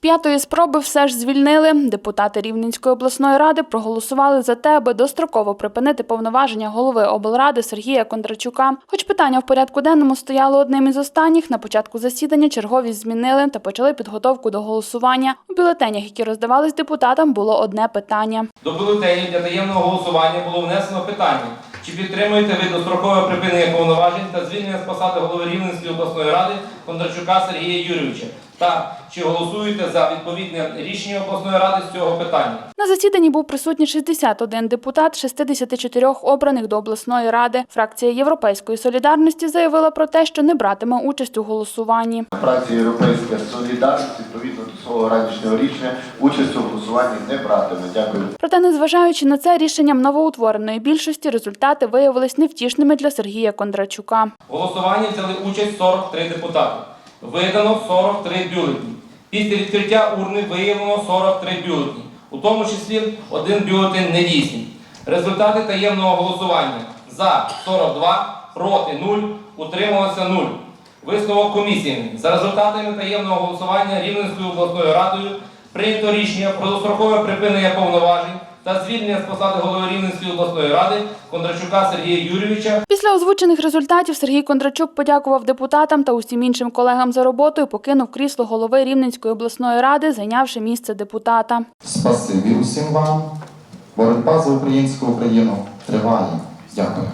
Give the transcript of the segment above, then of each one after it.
П'ятої спроби все ж звільнили. Депутати Рівненської обласної ради проголосували за те, аби достроково припинити повноваження голови облради Сергія Кондрачука. Хоч питання в порядку денному стояло одним із останніх, на початку засідання черговість змінили та почали підготовку до голосування. У бюлетенях, які роздавались депутатам, було одне питання. До бюлетенів для таємного голосування було внесено питання, чи підтримуєте ви дострокове припинення повноважень та звільнення з посади голови Рівненської обласної ради Кондрачука Сергія Юрійовича, та чи голосуєте за відповідне рішення обласної ради з цього питання. На засіданні був присутній 61 депутат з 64 обраних до обласної ради. Фракція Європейської солідарності заявила про те, що не братиме участь у голосуванні. Фракція Європейська Солідарність відповідно до свого ранішнього рішення участь у голосуванні не братиме. Дякую. Проте, незважаючи на це, рішенням новоутвореної більшості результати виявились невтішними для Сергія Кондрачука. В голосуванні взяли участь 43 депутати. Видано 43 бюлетні. Після відкриття урни виявлено 43 бюлетні, у тому числі один бюлетень недійсний. Результати таємного голосування за 42, проти 0, утрималося 0. Висновок комісії. За результатами таємного голосування Рівненською обласною радою прийнято рішення про дострокове припинення повноважень та звільнення з посади голови Рівненської обласної ради Кондрачука Сергія Юрійовича Після озвучених результатів Сергій Кондрачук подякував депутатам та усім іншим колегам за роботу і покинув крісло голови Рівненської обласної ради, зайнявши місце депутата. Спасибі усім вам. Боротьба за українську Україну триває. Дякую.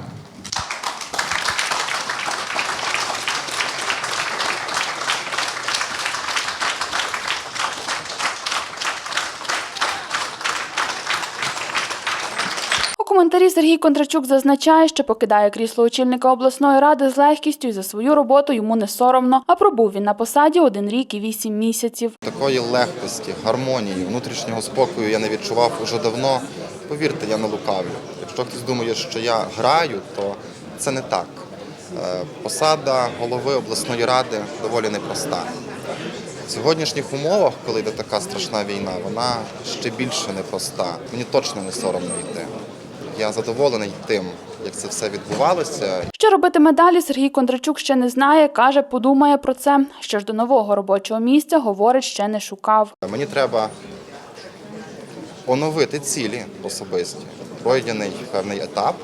У коментарі Сергій Кондрачук зазначає, що покидає крісло очільника обласної ради з легкістю і за свою роботу йому не соромно. А пробув він на посаді один рік і вісім місяців. Такої легкості, гармонії, внутрішнього спокою я не відчував уже давно. Повірте, я не лукавлю. Якщо хтось думає, що я граю, то це не так. Е, Посада голови обласної ради доволі непроста. В сьогоднішніх умовах, коли йде така страшна війна, вона ще більше непроста. Мені точно не соромно йти. Я задоволений тим, як це все відбувалося, Що робитиме далі, Сергій Кондрачук ще не знає. каже, подумає про це. Що ж до нового робочого місця, говорить, ще не шукав. Мені треба оновити цілі особисті. Пройдений певний етап.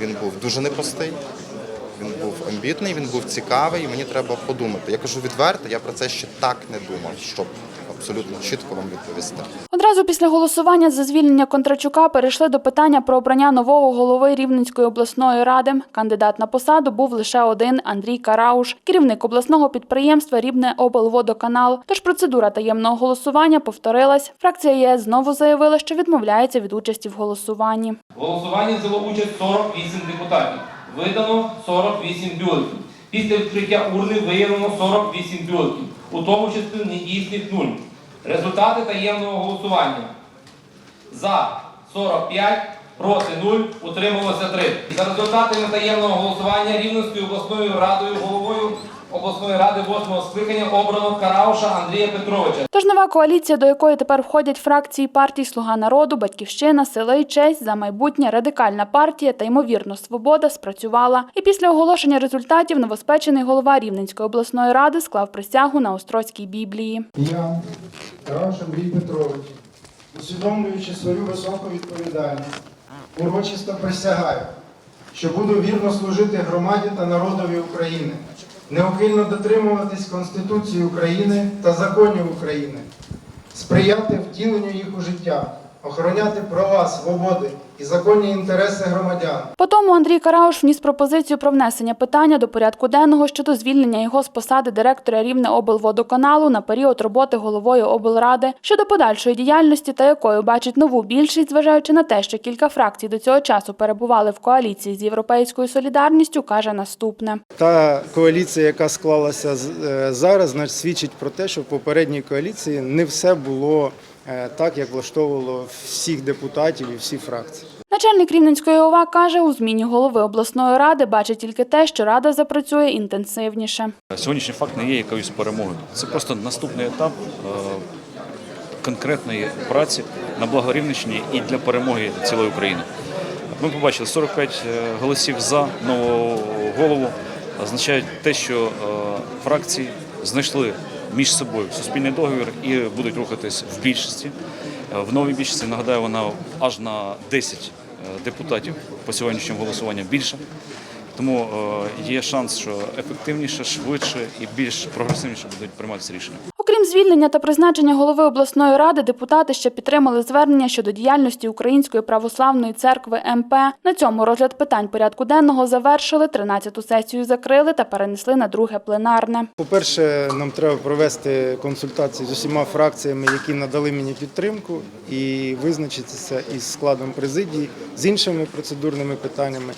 Він був дуже непростий, він був амбітний, він був цікавий. і Мені треба подумати. Я кажу відверто, я про це ще так не думав, щоб абсолютно чітко вам відповісти. Одразу після голосування за звільнення Контрачука перейшли до питання про обрання нового голови Рівненської обласної ради. Кандидат на посаду був лише один Андрій Карауш, керівник обласного підприємства Рівне облводоканал. Тож процедура таємного голосування повторилась. Фракція ЄС знову заявила, що відмовляється від участі в голосуванні. В голосуванні взяло участь 48 депутатів. Видано 48 бюлетнів. Після відкриття урни виявлено 48 бюлетів, у тому числі недійсних нуль. Результати таємного голосування. За 45, проти 0, утрималося 3. За результатами таємного голосування Рівненською обласною радою головою обласної ради 8 скликання обрано Карауша Андрія Петровича. Тож нова коаліція, до якої тепер входять фракції партій Слуга народу, Батьківщина, Сила і честь за майбутнє, радикальна партія та ймовірно Свобода спрацювала. І після оголошення результатів новоспечений голова Рівненської обласної ради склав присягу на Острозькій Біблії. Я, Тараш Андрій Петрович, усвідомлюючи свою високу відповідальність, урочисто присягаю, що буду вірно служити громаді та народові України, неухильно дотримуватись Конституції України та законів України, сприяти втіленню їх у життя, охороняти права, свободи і законні інтереси громадян. Потому Андрій Карауш вніс пропозицію про внесення питання до порядку денного щодо звільнення його з посади директора Рівне облводоканалу на період роботи головою облради щодо подальшої діяльності та якою бачить нову більшість, зважаючи на те, що кілька фракцій до цього часу перебували в коаліції з європейською солідарністю, каже наступне. Та коаліція, яка склалася з- е, зараз, значить, свідчить про те, що в попередній коаліції не все було так, як влаштовувало всіх депутатів і всі фракції. Начальник Рівненської ОВА каже, у зміні голови обласної ради бачить тільки те, що рада запрацює інтенсивніше. Сьогоднішній факт не є якоюсь перемогою. Це просто наступний етап е, конкретної праці на благо Рівненщини і для перемоги цілої України. Ми побачили 45 голосів за нового голову, означають те, що е, фракції знайшли між собою суспільний договір і будуть рухатись в більшості. Е, В новій більшості нагадаю, вона аж на 10 е, депутатів по сьогоднішньому голосуванню більше. Тому е, є шанс, що ефективніше, швидше і більш прогресивніше будуть прийматися рішення. Звільнення та призначення голови обласної ради, депутати ще підтримали звернення щодо діяльності Української православної церкви МП. На цьому розгляд питань порядку денного завершили, 13-ту сесію закрили та перенесли на друге пленарне. По-перше, нам треба провести консультації з усіма фракціями, які надали мені підтримку, і визначитися із складом президії, з іншими процедурними питаннями,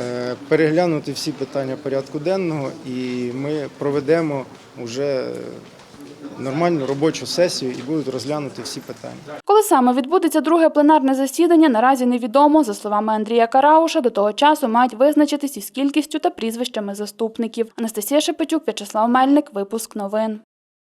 е, переглянути всі питання порядку денного, і ми проведемо вже нормальну робочу сесію і будуть розглянути всі питання. Коли саме відбудеться друге пленарне засідання, наразі невідомо. За словами Андрія Карауша, до того часу мають визначитись із кількістю та прізвищами заступників. Анастасія Шепетюк, В'ячеслав Мельник, випуск новин.